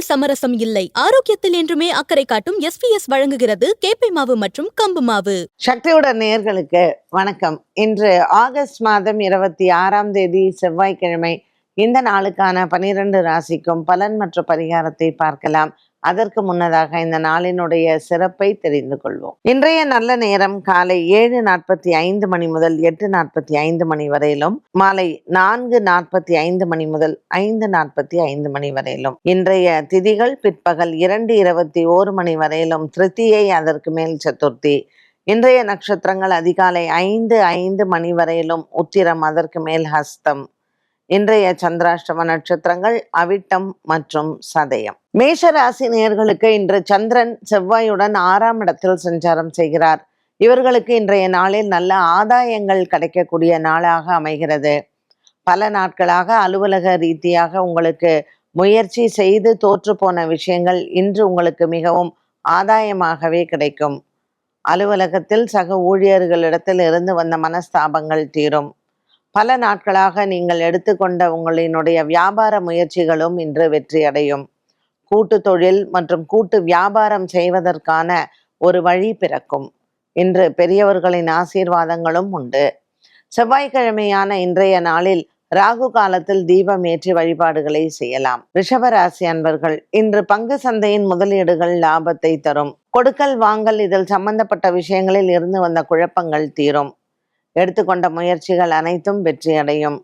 உணவில் சமரசம் இல்லை. ஆரோக்கியத்தில் என்றுமே அக்கறை காட்டும் எஸ்பிஎஸ் வழங்குகிறது கேப்பை மாவு மற்றும் கம்பு மாவு. சக்தியுடன் நேர்களுக்கு வணக்கம். இன்று ஆகஸ்ட் மாதம் இருபத்தி ஆறாம் தேதி செவ்வாய்க்கிழமை இந்த நாளுக்கான பனிரெண்டு ராசிக்கும் பலன் மற்றும் பரிகாரத்தை பார்க்கலாம். அதற்கு முன்னதாக இந்த நாளினுடைய சிறப்பை தெரிந்து கொள்வோம். இன்றைய நல்ல நேரம் காலை ஏழு நாற்பத்தி ஐந்து மணி முதல் எட்டு நாற்பத்தி ஐந்து மணி வரையிலும் மாலை நான்கு நாற்பத்தி ஐந்து மணி முதல் ஐந்து நாற்பத்தி ஐந்து மணி வரையிலும். இன்றைய திதிகள் பிற்பகல் இரண்டு இருபத்தி ஓரு மணி வரையிலும் திருத்தியை அதற்கு மேல் சதுர்த்தி. இன்றைய நட்சத்திரங்கள் அதிகாலை ஐந்து ஐந்து மணி வரையிலும் உத்திரம் அதற்கு மேல் ஹஸ்தம். இன்றைய சந்திராஷ்டம நட்சத்திரங்கள் அவிட்டம் மற்றும் சதயம். மேஷ ராசி நேர்களுக்கு இன்று சந்திரன் செவ்வாயுடன் ஆறாம் இடத்தில் சஞ்சாரம் செய்கிறார். இவர்களுக்கு இன்றைய நாளில் நல்ல ஆதாயங்கள் கிடைக்கக்கூடிய நாளாக அமைகிறது. பல நாட்களாக அலுவலக ரீதியாக உங்களுக்கு முயற்சி செய்து தோற்று போன விஷயங்கள் இன்று உங்களுக்கு மிகவும் ஆதாயமாகவே கிடைக்கும். அலுவலகத்தில் சக ஊழியர்களிடத்தில் இருந்து வந்த மனஸ்தாபங்கள் தீரும். பல நாட்களாக நீங்கள் எடுத்துக்கொண்ட உங்களினுடைய வியாபார முயற்சிகளும் இன்று வெற்றியடையும். கூட்டு தொழில் மற்றும் கூட்டு வியாபாரம் செய்வதற்கான ஒரு வழி பிறக்கும். இன்று பெரியவர்களின் ஆசீர்வாதங்களும் உண்டு. செவ்வாய்க்கிழமையான இன்றைய நாளில் ராகு காலத்தில் தீபம் ஏற்றி வழிபாடுகளை செய்யலாம். ரிஷபராசி அன்பர்கள் இன்று பங்கு சந்தையின் முதலீடுகள் லாபத்தை தரும். கொடுக்கல் வாங்கல் இதில் சம்பந்தப்பட்ட விஷயங்களில் இருந்து வந்த குழப்பங்கள் தீரும். எடுத்துக்கொண்ட முயற்சிகள் அனைத்தும் வெற்றியடையும்.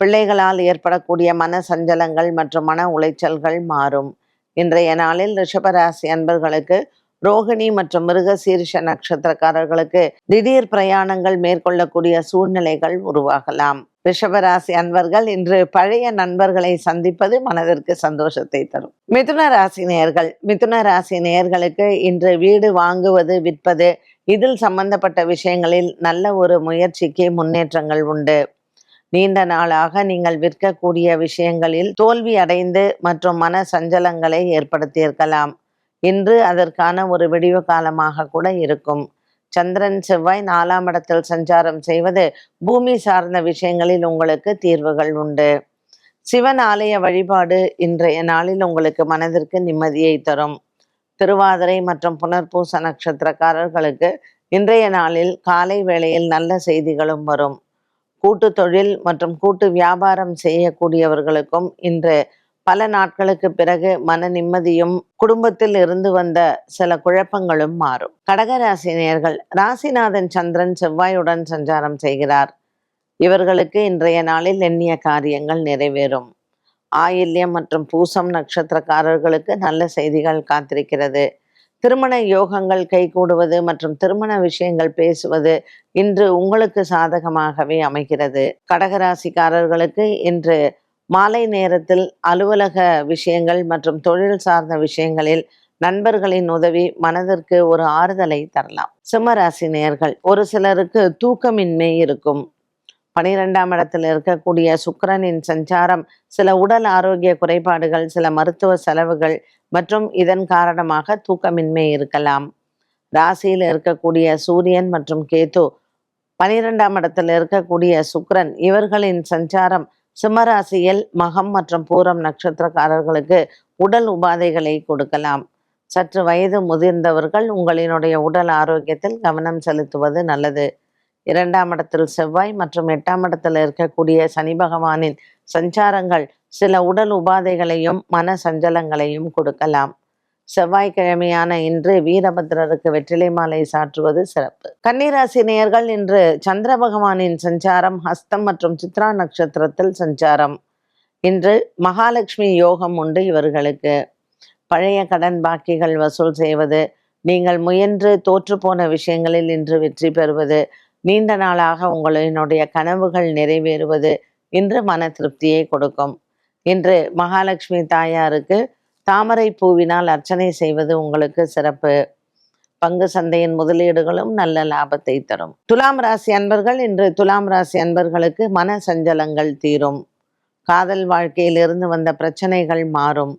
பிள்ளைகளால் ஏற்படக்கூடிய மன சஞ்சலங்கள் மற்றும் மன உளைச்சல்கள் மாறும். இன்றைய நாளில் ரிஷபராசி அன்பர்களுக்கு ரோகிணி மற்றும் மிருகசீரிஷ நட்சத்திரக்காரர்களுக்கு திடீர் பிரயாணங்கள் மேற்கொள்ளக்கூடிய சூழ்நிலைகள் உருவாகலாம். ரிஷபராசி அன்பர்கள் இன்று பழைய நண்பர்களை சந்திப்பது மனதிற்கு சந்தோஷத்தை தரும். மிதுன ராசி நேயர்கள் மிதுன ராசி நேயர்களுக்கு இன்று வீடு வாங்குவது விற்பது இதில் சம்பந்தப்பட்ட விஷயங்களில் நல்ல ஒரு முயற்சிக்கு முன்னேற்றங்கள் உண்டு. நீண்ட நாளாக நீங்கள் விற்கக்கூடிய விஷயங்களில் தோல்வி அடைந்து மற்றும் மன சஞ்சலங்களை ஏற்படுத்தியிருக்கலாம். இன்று அதற்கான ஒரு விடிவு காலமாக கூட இருக்கும். சந்திரன் செவ்வாய் நாலாம் இடத்தில் சஞ்சாரம் செய்வது பூமி சார்ந்த விஷயங்களில் உங்களுக்கு தீர்வுகள் உண்டு. சிவன் ஆலய வழிபாடு இன்றைய நாளில் உங்களுக்கு மனதிற்கு நிம்மதியை தரும். திருவாதிரை மற்றும் புனர்பூச நட்சத்திரக்காரர்களுக்கு இன்றைய நாளில் காலை வேளையில் நல்ல செய்திகளும் வரும். கூட்டு தொழில் மற்றும் கூட்டு வியாபாரம் செய்யக்கூடியவர்களுக்கும் இன்று பல நாட்களுக்கு பிறகு மன நிம்மதியும் குடும்பத்தில் இருந்து வந்த சில குழப்பங்களும் மாறும். கடகராசினியர்கள் ராசிநாதன் சந்திரன் செவ்வாயுடன் சஞ்சாரம் செய்கிறார். இவர்களுக்கு இன்றைய நாளில் எண்ணிய காரியங்கள் நிறைவேறும். ஆயில்யம் மற்றும் பூசம் நட்சத்திரக்காரர்களுக்கு நல்ல செய்திகள் காத்திருக்கிறது. திருமண யோகங்கள் கைகூடுவது மற்றும் திருமண விஷயங்கள் பேசுவது இன்று உங்களுக்கு சாதகமாகவே அமைகிறது. கடகராசிக்காரர்களுக்கு இன்று மாலை நேரத்தில் அலுவலக விஷயங்கள் மற்றும் தொழில் சார்ந்த விஷயங்களில் நண்பர்களின் உதவி மனதிற்கு ஒரு ஆறுதலை தரலாம். சிம்மராசி நேர்கள் ஒரு சிலருக்கு தூக்கமின்மை இருக்கும். பனிரெண்டாம் இடத்தில் இருக்கக்கூடிய சுக்கரனின் சஞ்சாரம் சில உடல் ஆரோக்கிய குறைபாடுகள் சில மருத்துவ செலவுகள் மற்றும் இதன் காரணமாக தூக்கமின்மை இருக்கலாம். ராசியில் இருக்கக்கூடிய சூரியன் மற்றும் கேது பனிரெண்டாம் இடத்தில் இருக்கக்கூடிய சுக்கரன் இவர்களின் சஞ்சாரம் சிம்மராசியில் மகம் மற்றும் பூரம் நட்சத்திரக்காரர்களுக்கு உடல் உபாதைகளை கொடுக்கலாம். சற்று வயது முதிர்ந்தவர்கள் உங்களினுடைய உடல் ஆரோக்கியத்தில் கவனம் செலுத்துவது நல்லது. இரண்டாம் இடத்தில் செவ்வாய் மற்றும் எட்டாம் இடத்தில் இருக்கக்கூடிய சனி பகவானின் சஞ்சாரங்கள் சில உடல் உபாதைகளையும் மன சஞ்சலங்களையும் கொடுக்கலாம். செவ்வாய்க்கிழமையான இன்று வீரபத்ரருக்கு வெற்றிலை மாலை சாற்றுவது சிறப்பு. கன்னிராசி நேயர்கள் இன்று சந்திர பகவானின் சஞ்சாரம் ஹஸ்தம் மற்றும் சித்ரா நட்சத்திரத்தில் சஞ்சாரம். இன்று மகாலட்சுமி யோகம் உண்டு இவர்களுக்கு. பழைய கடன் பாக்கிகள் வசூல் செய்வது நீங்கள் முயன்று தோற்று போன விஷயங்களில் இன்று வெற்றி பெறுவது நீண்ட நாளாக உங்களினுடைய கனவுகள் நிறைவேறுவது இன்று மன திருப்தியை கொடுக்கும். இன்று மகாலட்சுமி தாயாருக்கு தாமரை பூவினால் அர்ச்சனை செய்வது உங்களுக்கு சிறப்பு. பங்கு சந்தையின் முதலீடுகளும் நல்ல லாபத்தை தரும். துலாம் ராசி அன்பர்கள் இன்று துலாம் ராசி அன்பர்களுக்கு மன சஞ்சலங்கள் தீரும். காதல் வாழ்க்கையிலிருந்து வந்த பிரச்சனைகள் மாறும்.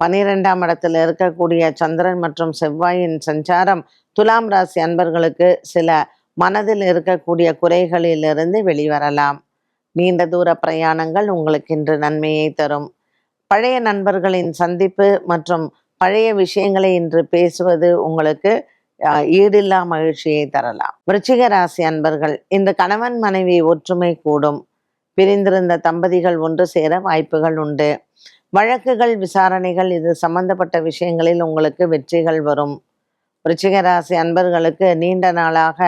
பனிரெண்டாம் இடத்தில் இருக்கக்கூடிய சந்திரன் மற்றும் செவ்வாயின் சஞ்சாரம் துலாம் ராசி அன்பர்களுக்கு சில மனதில் இருக்கக்கூடிய குறைகளிலிருந்து வெளிவரலாம். நீண்ட தூர பிரயாணங்கள் உங்களுக்கு இன்று நன்மையை தரும். பழைய நண்பர்களின் சந்திப்பு மற்றும் பழைய விஷயங்களை இன்று பேசுவது உங்களுக்கு ஈடில்லா மகிழ்ச்சியை தரலாம். விருச்சிக ராசி அன்பர்கள் இந்த கணவன் மனைவி ஒற்றுமை கூடும். பிரிந்திருந்த தம்பதிகள் ஒன்று சேர வாய்ப்புகள் உண்டு. வழக்குகள் விசாரணைகள் இது சம்பந்தப்பட்ட விஷயங்களில் உங்களுக்கு வெற்றிகள் வரும். விருச்சிக ராசி அன்பர்களுக்கு நீண்ட நாளாக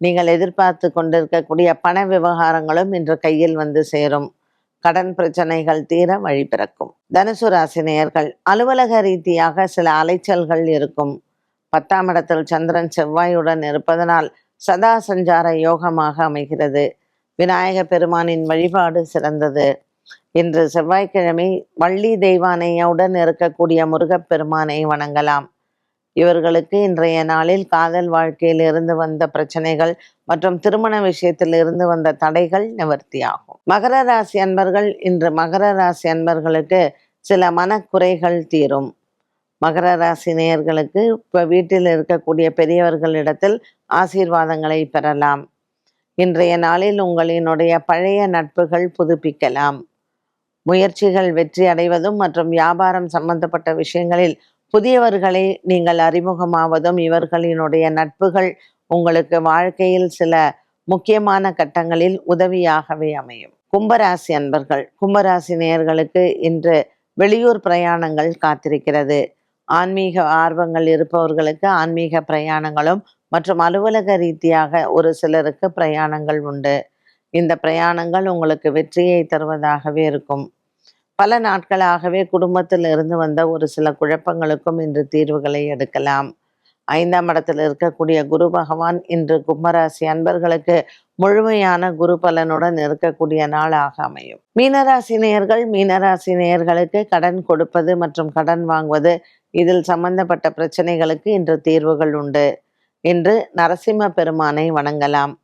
நீங்கள் எதிர்பார்த்து கொண்டிருக்கக்கூடிய பண விவகாரங்களும் இன்று கையில் வந்து சேரும். கடன் பிரச்சனைகள் தீர வழி பிறக்கும். தனுசு ராசினியர்கள் அலுவலக ரீதியாக சில அலைச்சல்கள் இருக்கும். பத்தாம் இடத்தில் சந்திரன் செவ்வாயுடன் இருப்பதனால் சதா சஞ்சார யோகமாக அமைகிறது. விநாயக பெருமானின் வழிபாடு சிறந்தது. இன்று செவ்வாய்க்கிழமை வள்ளி தெய்வானையுடன் இருக்கக்கூடிய முருகப்பெருமானை வணங்கலாம். இவர்களுக்கு இன்றைய நாளில் காதல் வாழ்க்கையில் இருந்து வந்த பிரச்சனைகள் மற்றும் திருமண விஷயத்தில் இருந்து வந்த தடைகள் நிவர்த்தியாகும். மகர ராசி அன்பர்கள் இன்று மகர ராசி அன்பர்களுக்கு சில மனக்குறைகள் தீரும். மகர ராசி நேயர்களுக்கு இப்போ வீட்டில் இருக்கக்கூடிய பெரியவர்களிடத்தில் ஆசீர்வாதங்களை பெறலாம். இன்றைய நாளில் உங்களினுடைய பழைய நட்புகள் புதுப்பிக்கலாம். முயற்சிகள் வெற்றி அடைவதும் மற்றும் வியாபாரம் சம்பந்தப்பட்ட விஷயங்களில் புதியவர்களை நீங்கள் அறிமுகமாவதும் இவர்களினுடைய நட்புகள் உங்களுக்கு வாழ்க்கையில் சில முக்கியமான கட்டங்களில் உதவியாகவே அமையும். கும்பராசி அன்பர்கள் கும்பராசி நேயர்களுக்கு இன்று வெளியூர் பிரயாணங்கள் காத்திருக்கிறது. ஆன்மீக ஆர்வங்கள் இருப்பவர்களுக்கு ஆன்மீக பிரயாணங்களும் மற்றும் அலுவலக ரீதியாக ஒரு சிலருக்கு பிரயாணங்கள் உண்டு. இந்த பிரயாணங்கள் உங்களுக்கு வெற்றியை தருவதாகவே இருக்கும். பல நாட்களாகவே குடும்பத்தில் இருந்து வந்த ஒரு சில குழப்பங்களுக்கும் இன்று தீர்வுகளை எடுக்கலாம். ஐந்தாம் இடத்தில் இருக்கக்கூடிய குரு பகவான் இன்று கும்பராசி அன்பர்களுக்கு முழுமையான குரு பலனுடன் இருக்கக்கூடிய நாளாக அமையும். மீனராசி நேயர்கள் மீனராசி நேயர்களுக்கு கடன் கொடுப்பது மற்றும் கடன் வாங்குவது இதில் சம்பந்தப்பட்ட பிரச்சனைகளுக்கு இன்று தீர்வுகள் உண்டு. இன்று நரசிம்ம பெருமானை வணங்கலாம்.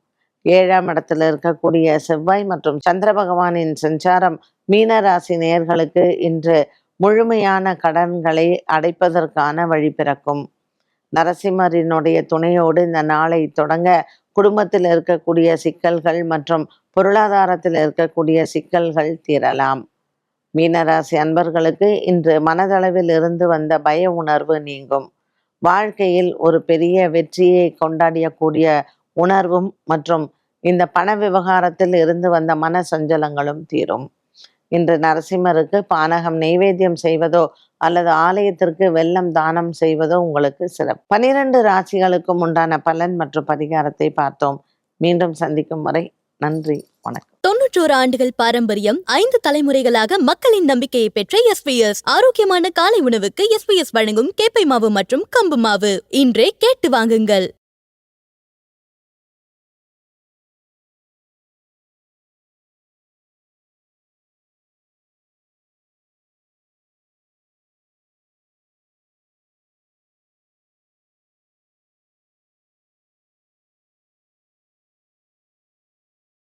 ஏழாம் இடத்தில் இருக்கக்கூடிய செவ்வாய் மற்றும் சந்திர பகவானின் சஞ்சாரம் மீனராசி நேர்களுக்கு இன்று முழுமையான கடன்களை அடைப்பதற்கான வழி பிறக்கும். நரசிம்மரினுடைய துணையோடு இந்த நாளை தொடங்க குடும்பத்தில் இருக்கக்கூடிய சிக்கல்கள் மற்றும் பொருளாதாரத்தில் இருக்கக்கூடிய சிக்கல்கள் தீரலாம். மீனராசி அன்பர்களுக்கு இன்று மனதளவில் இருந்து வந்த பய உணர்வு நீங்கும். வாழ்க்கையில் ஒரு பெரிய வெற்றியை கொண்டாடியக்கூடிய உணர்வும் மற்றும் இந்த பண விவகாரத்தில் இருந்து வந்த மன சஞ்சலங்களும் தீரும். இன்று நரசிம்மருக்கு பானகம் நெய்வேத்தியம் செய்வதோ அல்லது ஆலயத்திற்கு வெள்ளம் தானம் செய்வதோ உங்களுக்கு சிறப்பு. பனிரெண்டு ராசிகளுக்கும் உண்டான பலன் மற்றும் பரிகாரத்தை பார்த்தோம். மீண்டும் சந்திக்கும் வரை நன்றி வணக்கம். தொன்னூற்றோரு ஆண்டுகள் பாரம்பரியம் ஐந்து தலைமுறைகளாக மக்களின் நம்பிக்கையை பெற்ற எஸ்பிஎஸ் ஆரோக்கியமான காலை உணவுக்கு எஸ்பிஎஸ் வழங்கும் கேப்பை மாவு மற்றும் கம்பு மாவு. இன்றே கேட்டு வாங்குங்கள்.